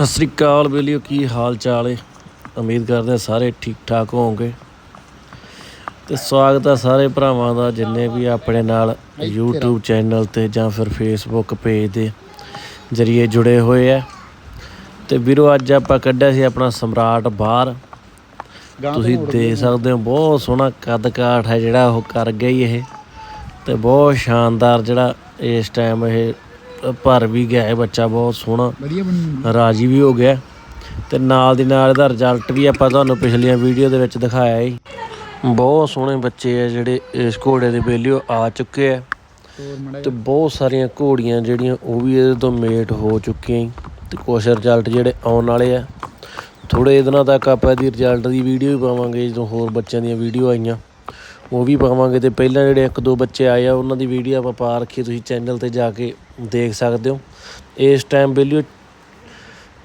ਸਤਿ ਸ੍ਰੀ ਅਕਾਲ ਬੇਲੀਓ ਕੀ ਹਾਲ ਚਾਲ ਹੈ ਉਮੀਦ ਕਰਦੇ ਹਾਂ ਸਾਰੇ ਠੀਕ ਠਾਕ ਹੋਵੋਗੇ। ਤੇ ਸਵਾਗਤ ਹੈ ਸਾਰੇ ਭਰਾਵਾਂ ਦਾ ਜਿੰਨੇ ਵੀ ਆਪਣੇ ਨਾਲ YouTube ਚੈਨਲ ਤੇ ਜਾਂ ਫਿਰ Facebook ਪੇਜ ਦੇ ਜਰੀਏ ਜੁੜੇ ਹੋਏ ਆ। ਤੇ ਵੀਰੋ ਅੱਜ ਆਪਾਂ ਕੱਢਿਆ ਸੀ ਆਪਣਾ ਸਮਰਾਟ ਬਾਹਰ। ਤੁਸੀਂ ਦੇਖ ਸਕਦੇ ਹੋ ਬਹੁਤ ਸੋਹਣਾ ਕੱਦ ਕਾਠ ਹੈ ਜਿਹੜਾ ਉਹ ਕਰ ਗਿਆ ਹੀ ਇਹ। ਤੇ ਬਹੁਤ ਸ਼ਾਨਦਾਰ ਜਿਹੜਾ ਇਸ ਟਾਈਮ ਇਹ ਭਰ ਵੀ ਗਿਆ ਹੈ ਬੱਚਾ ਬਹੁਤ ਸੋਹਣਾ। ਵਧੀਆ ਬਣੀ ਰਾਜੀ ਵੀ ਹੋ ਗਿਆ। ਤੇ ਨਾਲ ਦੀ ਨਾਲ ਇਹਦਾ ਰਿਜ਼ਲਟ ਵੀ ਆਪਾਂ ਤੁਹਾਨੂੰ ਪਿਛਲੀਆਂ ਵੀਡੀਓ ਦੇ ਵਿੱਚ ਦਿਖਾਇਆ ਹੈ ਬਹੁਤ ਸੋਹਣੇ ਬੱਚੇ ਆ ਜਿਹੜੇ ਇਸ ਘੋੜੇ ਦੇ ਬੇਲਿਓ ਆ ਚੁੱਕੇ ਆ। ਹੋਰ ਮੜਾ ਤੇ ਬਹੁਤ ਸਾਰੀਆਂ ਘੋੜੀਆਂ ਜਿਹੜੀਆਂ ਉਹ ਵੀ ਇਹਦੇ ਤੋਂ ਮੇਟ ਹੋ ਚੁੱਕੀਆਂ ਈ ਤੇ ਕੁਛ ਰਿਜ਼ਲਟ ਜਿਹੜੇ ਆਉਣ ਵਾਲੇ ਆ। ਥੋੜੇ ਦਿਨਾਂ ਤੱਕ ਆਪਾਂ ਇਹਦੀ ਰਿਜ਼ਲਟ ਦੀ ਵੀਡੀਓ ਵੀ ਪਾਵਾਂਗੇ ਜਦੋਂ ਹੋਰ ਬੱਚਿਆਂ ਦੀਆਂ ਵੀਡੀਓ ਆਈਆਂ। ਉਹ ਵੀ ਪਾਵਾਂਗੇ ਅਤੇ ਪਹਿਲਾਂ ਜਿਹੜੇ ਇੱਕ ਦੋ ਬੱਚੇ ਆਏ ਆ, ਉਹਨਾਂ ਦੀ ਵੀਡੀਓ ਆਪਾਂ ਪਾ ਰੱਖੀ ਤੁਸੀਂ ਚੈਨਲ ਤੇ ਜਾ ਕੇ ਦੇਖ ਸਕਦੇ ਹੋ। ਇਸ ਟਾਈਮ ਬੇਲਿਓ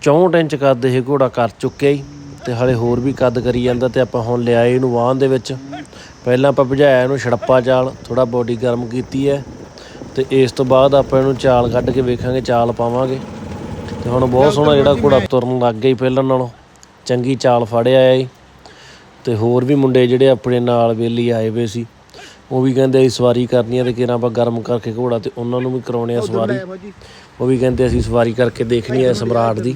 64 ਇੰਚ ਕੱਦ ਇਹ ਘੋੜਾ ਕਰ ਚੁੱਕਿਆ ਈ ਤੇ ਹਲੇ ਹੋਰ ਵੀ ਕੱਦ ਕਰੀ ਜਾਂਦਾ ਤੇ ਆਪਾਂ ਹੁਣ ਲਿਆਏ ਇਹਨੂੰ ਵਾਹਨ ਦੇ ਵਿੱਚ। ਪਹਿਲਾਂ ਆਪਾਂ ਭਜਾਇਆ ਇਹਨੂੰ ਛੜੱਪਾ ਚਾਲ ਥੋੜਾ ਬੋਡੀ ਗਰਮ ਕੀਤੀ ਹੈ ਤੇ ਇਸ ਤੋਂ ਬਾਅਦ ਆਪਾਂ ਇਹਨੂੰ ਚਾਲ ਕੱਢ ਕੇ ਵੇਖਾਂਗੇ, ਚਾਲ ਪਾਵਾਂਗੇ। ਤੇ ਹੁਣ ਬਹੁਤ ਸੋਹਣਾ ਜਿਹੜਾ ਘੋੜਾ ਤੁਰਨ ਲੱਗ ਗਿਆ ਈ ਪਹਿਲਾਂ ਨਾਲੋਂ। ਚੰਗੀ ਚਾਲ ਫੜਿਆ ਆਇਆ ਤੇ ਹੋਰ ਵੀ ਮੁੰਡੇ ਜਿਹੜੇ ਆਪਣੇ ਨਾਲ ਵੇਲੀ ਆਏ ਹੋਏ ਸੀ ਉਹ ਵੀ ਕਹਿੰਦੇ ਅਸੀਂ ਸਵਾਰੀ ਕਰਨੀ ਆ ਤੇ ਕਿਰਾਂ ਆਪਾਂ ਗਰਮ ਕਰਕੇ ਘੋੜਾ ਤੇ ਉਹਨਾਂ ਨੂੰ ਵੀ ਕਰਾਉਣੇ ਆ ਸਵਾਰੀ। ਉਹ ਵੀ ਕਹਿੰਦੇ ਅਸੀਂ ਸਵਾਰੀ ਕਰਕੇ ਦੇਖਣੀ ਹੈ ਸਮਰਾਟ ਦੀ।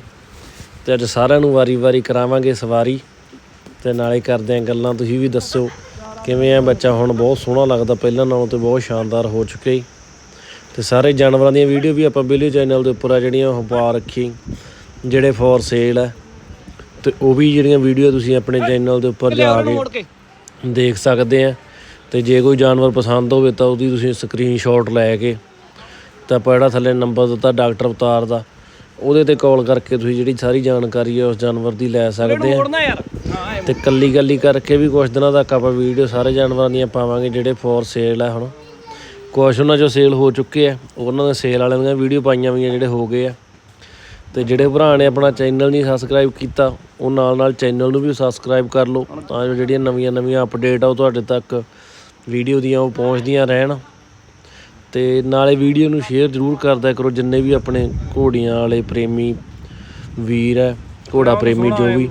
ਤੇ ਅੱਜ ਸਾਰਿਆਂ ਨੂੰ ਵਾਰੀ-ਵਾਰੀ ਕਰਾਵਾਂਗੇ ਸਵਾਰੀ। ਤੇ ਨਾਲੇ ਕਰਦੇ ਆਂ ਗੱਲਾਂ ਤੁਸੀਂ ਵੀ ਦੱਸੋ ਕਿਵੇਂ ਆ ਬੱਚਾ ਹੁਣ ਬਹੁਤ ਸੋਹਣਾ ਲੱਗਦਾ ਪਹਿਲਾਂ ਨਾਲੋਂ ਤੇ ਬਹੁਤ ਸ਼ਾਨਦਾਰ ਹੋ ਚੁੱਕਿਆ ਈ ਤੇ ਸਾਰੇ ਜਾਨਵਰਾਂ ਦੀਆਂ ਵੀਡੀਓ ਵੀ ਆਪਾਂ ਬਿਲੀ ਚੈਨਲ ਦੇ ਉੱਪਰ ਆ ਜਿਹੜੀਆਂ ਉਹ ਪਾ ਰੱਖੀ ਜਿਹੜੇ ਫੋਰ ਸੇਲ ਆ। ਤੇ ਉਹ ਵੀ ਜਿਹੜੀਆਂ ਵੀਡੀਓ ਤੁਸੀਂ ਆਪਣੇ ਚੈਨਲ ਦੇ ਉੱਪਰ ਜਾ ਕੇ ਦੇਖ ਸਕਦੇ ਆ। ਤੇ ਜੇ ਕੋਈ ਜਾਨਵਰ ਪਸੰਦ ਹੋਵੇ ਤਾਂ ਉਹਦੀ ਤੁਸੀਂ ਸਕਰੀਨਸ਼ਾਟ ਲੈ ਕੇ ਤਾਂ ਆਪਾਂ ਜਿਹੜਾ ਥੱਲੇ ਨੰਬਰ ਦਿੱਤਾ ਡਾਕਟਰ ਅਵਤਾਰ ਦਾ ਉਹਦੇ ਤੇ ਕਾਲ ਕਰਕੇ ਤੁਸੀਂ ਜਿਹੜੀ ਸਾਰੀ ਜਾਣਕਾਰੀ ਹੈ ਉਸ ਜਾਨਵਰ ਦੀ ਲੈ ਸਕਦੇ ਆ। ਤੇ ਕੱਲੀ ਕੱਲੀ ਕਰਕੇ ਵੀ ਕੁਝ ਦਿਨਾਂ ਤੱਕ ਆਪਾਂ ਵੀਡੀਓ ਸਾਰੇ ਜਾਨਵਰਾਂ ਦੀਆਂ ਪਾਵਾਂਗੇ ਜਿਹੜੇ ਫੋਰ ਸੇਲ ਆ ਹੁਣ। ਕੁਝ ਉਹਨਾਂ ਚੋਂ ਸੇਲ ਹੋ ਚੁੱਕੇ ਆ ਉਹਨਾਂ ਦੇ ਸੇਲ ਵਾਲਿਆਂ ਦੀਆਂ ਵੀਡੀਓ ਪਾਈਆਂ ਹੋਈਆਂ ਜਿਹੜੇ ਹੋ ਗਏ ਆ। ਤੇ ਜਿਹੜੇ ਭਰਾ ਨੇ ਆਪਣਾ ਚੈਨਲ ਨਹੀਂ ਸਬਸਕ੍ਰਾਈਬ ਕੀਤਾ, ਉਹ ਨਾਲ ਨਾਲ ਚੈਨਲ ਨੂੰ ਵੀ ਸਬਸਕ੍ਰਾਈਬ ਕਰ ਲਓ, ਤਾਂ ਜੋ ਜਿਹੜੀਆਂ ਨਵੀਆਂ ਨਵੀਆਂ ਅਪਡੇਟ ਆ ਉਹ ਤੁਹਾਡੇ ਤੱਕ ਵੀਡੀਓ ਦੀਆਂ ਉਹ ਪਹੁੰਚਦੀਆਂ ਰਹਿਣ। ਤੇ ਨਾਲੇ ਵੀਡੀਓ ਨੂੰ ਸ਼ੇਅਰ ਜ਼ਰੂਰ ਕਰਦਿਆ ਕਰੋ, ਜਿੰਨੇ ਵੀ ਆਪਣੇ ਘੋੜੀਆਂ ਵਾਲੇ ਪ੍ਰੇਮੀ ਵੀਰ ਹੈ, ਘੋੜਾ ਪ੍ਰੇਮੀ ਜੋ ਵੀ,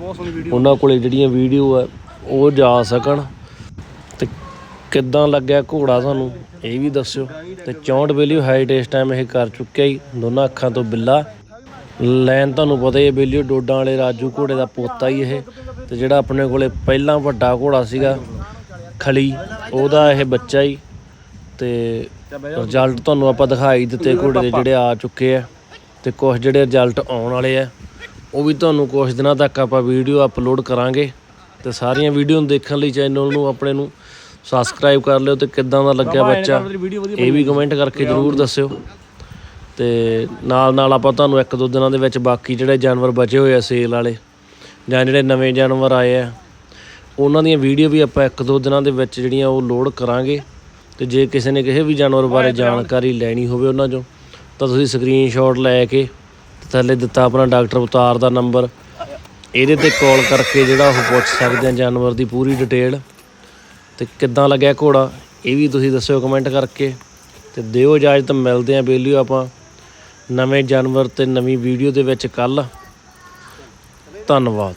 ਉਹਨਾਂ ਕੋਲੇ ਜਿਹੜੀਆਂ ਵੀਡੀਓ ਆ, ਉਹ ਜਾ ਸਕਣ। ਤੇ ਕਿੱਦਾਂ ਲੱਗਿਆ ਘੋੜਾ ਤੁਹਾਨੂੰ ਇਹ ਵੀ ਦੱਸਿਓ। ਤੇ 64 ਵੇਲਿਓ ਹਾਈਟ ਇਸ ਟਾਈਮ ਇਹ ਕਰ ਚੁੱਕਿਆ ਹੀ, ਦੋਨਾਂ ਅੱਖਾਂ ਤੋਂ ਬਿੱਲਾ। ਲੈਨ ਤੁਹਾਨੂੰ ਪਤਾ ਹੀ ਹੈ ਵੈਲਿਊ ਡੋਡਾਂ ਵਾਲੇ ਰਾਜੂ ਘੋੜੇ ਦਾ ਪੋਤਾ ਹੀ ਇਹ ਤੇ ਜਿਹੜਾ ਆਪਣੇ ਕੋਲੇ ਪਹਿਲਾਂ ਵੱਡਾ ਘੋੜਾ ਸੀਗਾ ਖਲੀ ਉਹਦਾ ਇਹ ਬੱਚਾ ਹੀ। ਤੇ ਰਿਜ਼ਲਟ ਤੁਹਾਨੂੰ ਆਪਾਂ ਦਿਖਾਈ ਦਿੱਤੇ ਘੋੜੇ ਦੇ ਜਿਹੜੇ ਆ ਚੁੱਕੇ ਆ ਤੇ ਕੁਝ ਜਿਹੜੇ ਰਿਜ਼ਲਟ ਆਉਣ ਵਾਲੇ ਆ ਉਹ ਵੀ ਤੁਹਾਨੂੰ ਕੁਝ ਦਿਨਾਂ ਤੱਕ ਆਪਾਂ ਵੀਡੀਓ ਅਪਲੋਡ ਕਰਾਂਗੇ। ਤੇ ਸਾਰੀਆਂ ਵੀਡੀਓ ਨੂੰ ਦੇਖਣ ਲਈ ਚੈਨਲ ਨੂੰ ਆਪਣੇ ਨੂੰ ਸਬਸਕ੍ਰਾਈਬ ਕਰ ਲਿਓ ਤੇ ਕਿੱਦਾਂ ਦਾ ਲੱਗਿਆ ਬੱਚਾ ਇਹ ਵੀ ਕਮੈਂਟ ਕਰਕੇ ਜਰੂਰ ਦੱਸਿਓ। ਤੇ ਨਾਲ ਨਾਲ ਆਪਾਂ ਤੁਹਾਨੂੰ ਇੱਕ ਦੋ ਦਿਨਾਂ ਦੇ ਵਿੱਚ ਬਾਕੀ ਜਿਹੜੇ ਜਾਨਵਰ ਬਚੇ ਹੋਏ ਆ ਸੇਲ ਵਾਲੇ ਜਾਂ ਜਿਹੜੇ ਨਵੇਂ ਜਾਨਵਰ ਆਏ ਆ ਉਹਨਾਂ ਦੀਆਂ ਵੀਡੀਓ ਵੀ ਆਪਾਂ ਇੱਕ ਦੋ ਦਿਨਾਂ ਦੇ ਵਿੱਚ ਜਿਹੜੀਆਂ ਉਹ ਲੋਡ ਕਰਾਂਗੇ। ਤੇ ਜੇ ਕਿਸੇ ਨੇ ਕਿਸੇ ਵੀ ਜਾਨਵਰ ਬਾਰੇ ਜਾਣਕਾਰੀ ਲੈਣੀ ਹੋਵੇ ਉਹਨਾਂ ਚੋਂ ਤਾਂ ਤੁਸੀਂ ਸਕਰੀਨਸ਼ਾਟ ਲੈ ਕੇ ਥੱਲੇ ਦਿੱਤਾ ਆਪਣਾ ਡਾਕਟਰ ਅਵਤਾਰ ਦਾ ਨੰਬਰ। ਇਹਦੇ ਤੇ ਕਾਲ ਕਰਕੇ ਜਿਹੜਾ ਉਹ ਪੁੱਛ ਸਕਦੇ ਆ ਜਾਨਵਰ ਦੀ ਪੂਰੀ ਡਿਟੇਲ ਤੇ ਕਿੱਦਾਂ ਲੱਗਿਆ ਘੋੜਾ ਇਹ ਵੀ ਤੁਸੀਂ ਦੱਸਿਓ ਕਮੈਂਟ ਕਰਕੇ। ਤੇ ਦਿਓ ਇਜਾਜ਼ਤ ਮਿਲਦੇ ਆ ਬੇਲੀਓ ਆਪਾਂ। ਨਵੇਂ ਜਾਨਵਰ ਤੇ ਨਵੀਂ ਵੀਡੀਓ ਦੇ ਵਿੱਚ ਕੱਲ ਧੰਨਵਾਦ।